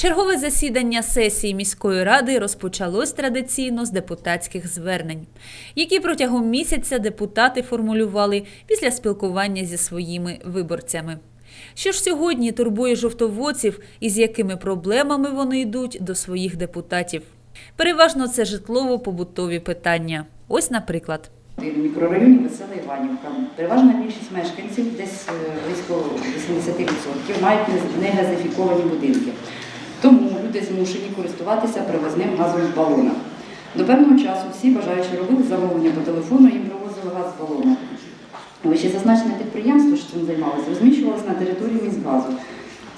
Чергове засідання сесії міської ради розпочалось традиційно з депутатських звернень, які протягом місяця депутати формулювали після спілкування зі своїми виборцями. Що ж сьогодні турбує жовтоводців і з якими проблемами вони йдуть до своїх депутатів? Переважно це житлово-побутові питання. Ось, наприклад. Мікрорайоні Весела Іванівка. Переважна більшість мешканців, десь е, близько 80%, мають не- негазифіковані будинки. Люди змушені користуватися привозним газом в балонах. До певного часу всі бажаючі робили замовлення по телефону, їм привозили газ в балонах. Вище зазначене підприємство, що цим займалося, розміщувалося на території міськгазу.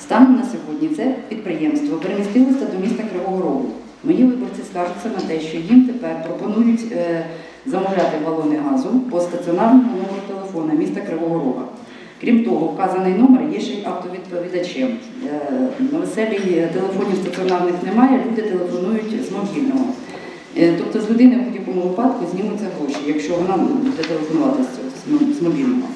Станом на сьогодні це підприємство перемістилося до міста Кривого Рогу. Мої виборці скаржаться на те, що їм тепер пропонують е, замовляти балони газу по стаціонарному номеру телефона міста Кривого Рога. Крім того, вказаний номер є ще й автовідповідачем. Е, На веселій телефонів стаціонарних немає, люди телефонують з мобільного. Е, Тобто з людини в будь-якому випадку знімуться гроші, якщо вона буде телефонувати з мобільного.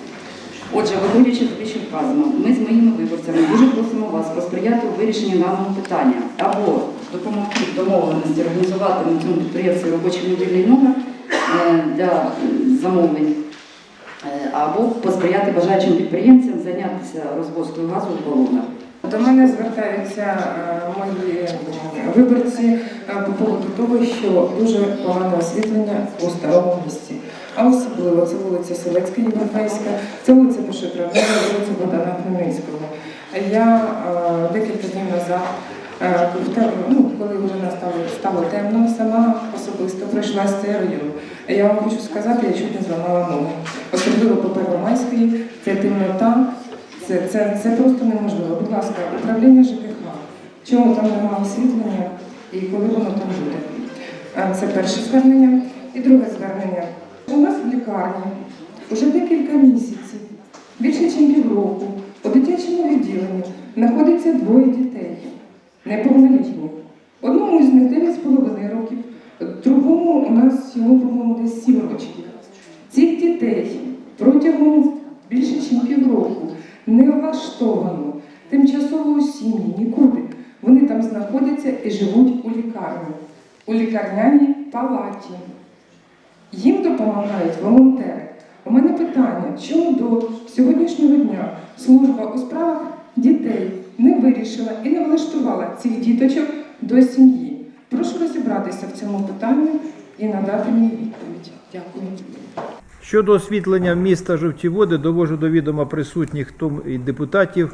Отже, виходячи з вище вказаного, ми з моїми виборцями дуже просимо вас посприяти у вирішенні даного питання або допомогти домовленості організувати на цьому підприємстві робочий мобільний номер е, для е, замовлень, е, або посприяти бажаючим підприємцям зайнятися розвозкою газу в балонах. До мене звертаються е, мої е, виборці е, по поводу того, що дуже погане освітлення у старому місті. А особливо це вулиця Селецька Європейська, це вулиця Пошетравнева, вулиця Богдана Хмельницького. Я е, декілька днів назад, е, ну, коли вже стало темно, сама особисто пройшла з цей. Я вам хочу сказати, я чуть не зламала ноги. Особливо по Первомайській, це темнота, це, це, це просто неможливо. Будь ласка, управління ЖКХ. Чому там немає освітлення і коли воно там буде? Це перше звернення. І друге звернення. У нас в лікарні вже декілька місяців, більше ніж півроку, у дитячому відділенні знаходиться двоє дітей, неповнолітніх. Одному з них 9,5 йому, по-моєму, десь 7 років. Цих дітей протягом більше ніж півроку не влаштовано тимчасово у сім'ї, нікуди. Вони там знаходяться і живуть у лікарні, у лікарняній палаті. Їм допомагають волонтери. У мене питання, чому до сьогоднішнього дня служба у справах дітей не вирішила і не влаштувала цих діточок до сім'ї? Прошу розібратися в цьому питанні і надати мені відповідь. Дякую. Щодо освітлення міста Жовті Води, довожу до відома присутніх тому і депутатів.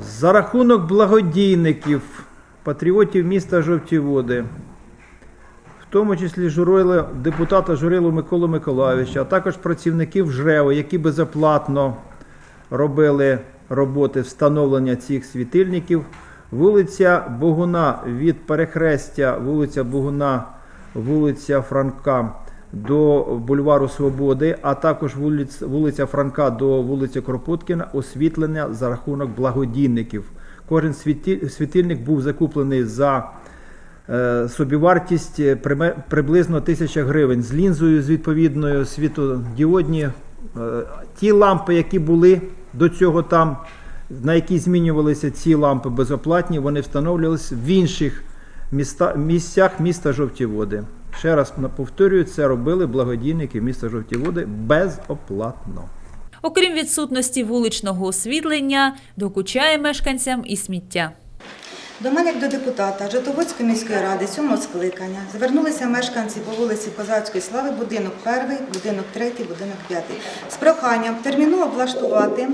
За рахунок благодійників, патріотів міста Жовті Води, в тому числі журили, депутата Журилу Миколу Миколайовича, а також працівників ЖРЕО, які безоплатно робили роботи встановлення цих світильників. Вулиця Богуна від перехрестя вулиця Богуна, вулиця Франка до бульвару Свободи, а також вулиць, вулиця Франка до вулиці Кропоткіна освітлення за рахунок благодійників. Кожен світильник був закуплений за е, собівартість е, приблизно 1000 гривень з лінзою з відповідною світодіодні. Е, Ті лампи, які були до цього там, на які змінювалися ці лампи безоплатні, вони встановлювалися в інших міста, місцях міста Жовті Води. Ще раз повторюю, це робили благодійники міста Жовті Води безоплатно. Окрім відсутності вуличного освітлення, докучає мешканцям і сміття. До мене, як до депутата Житоводської міської ради сьомого скликання звернулися мешканці по вулиці Козацької слави, будинок перший, будинок третій, будинок п'ятий, з проханням терміново облаштувати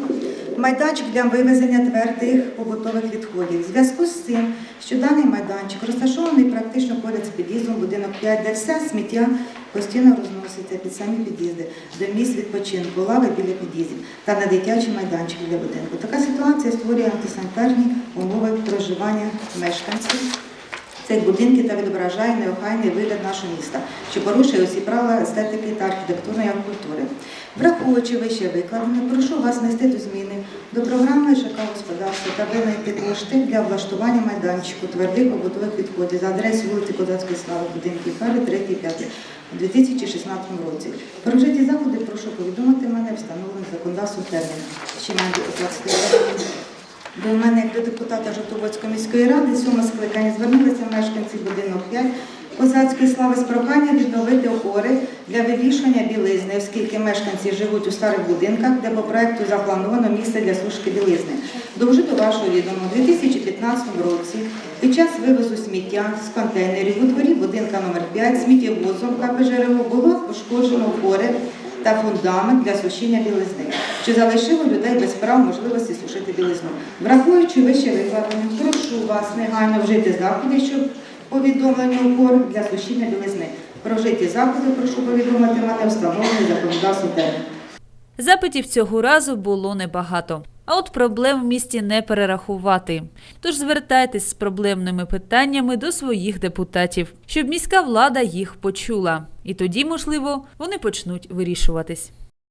майданчик для вивезення твердих побутових відходів. В зв'язку з цим, що даний майданчик розташований практично поряд з під'їздом будинок 5, де все сміття постійно розноситься під самі під'їзди, до місць відпочинку, лави біля під'їздів та на дитячий майданчик для будинку. Така ситуація створює антисанітарні умови проживання мешканців цих будинків та відображає неохайний вигляд нашого міста, що порушує усі правила естетики та архітектурної культури. Враховуючи вище викладене, прошу вас внести до зміни до програми ЖК господарства та винайти кошти для влаштування майданчику твердих побутових відходів за адресою вулиці Козацької слави, будинків Фари, 3, 5 у 2016 році. Про вжиті заходи прошу повідомити мене встановлений законодавством термін. Ще має бути 20 До мене, як до депутата Жовтоводської міської ради, сьомого скликання звернулися мешканці будинок 5 Козацької слави з проханням відновити опори для вивішування білизни, оскільки мешканці живуть у старих будинках, де по проекту заплановано місце для сушки білизни. Довжу до вашого відома, у 2015 році під час вивозу сміття з контейнерів у дворі будинка номер 5 сміттєвозом КП «Жеребо» було пошкоджено опори та фундамент для сушіння білизни, що залишило людей без прав можливості сушити білизну. Враховуючи вище викладення, прошу вас негайно вжити заходи, щоб повідомлення опор для сушіння білизни. Про вжиті заходи прошу повідомити мене встановлений законодавством термін. Запитів цього разу було небагато. А от проблем в місті не перерахувати. Тож звертайтесь з проблемними питаннями до своїх депутатів, щоб міська влада їх почула. І тоді, можливо, вони почнуть вирішуватись.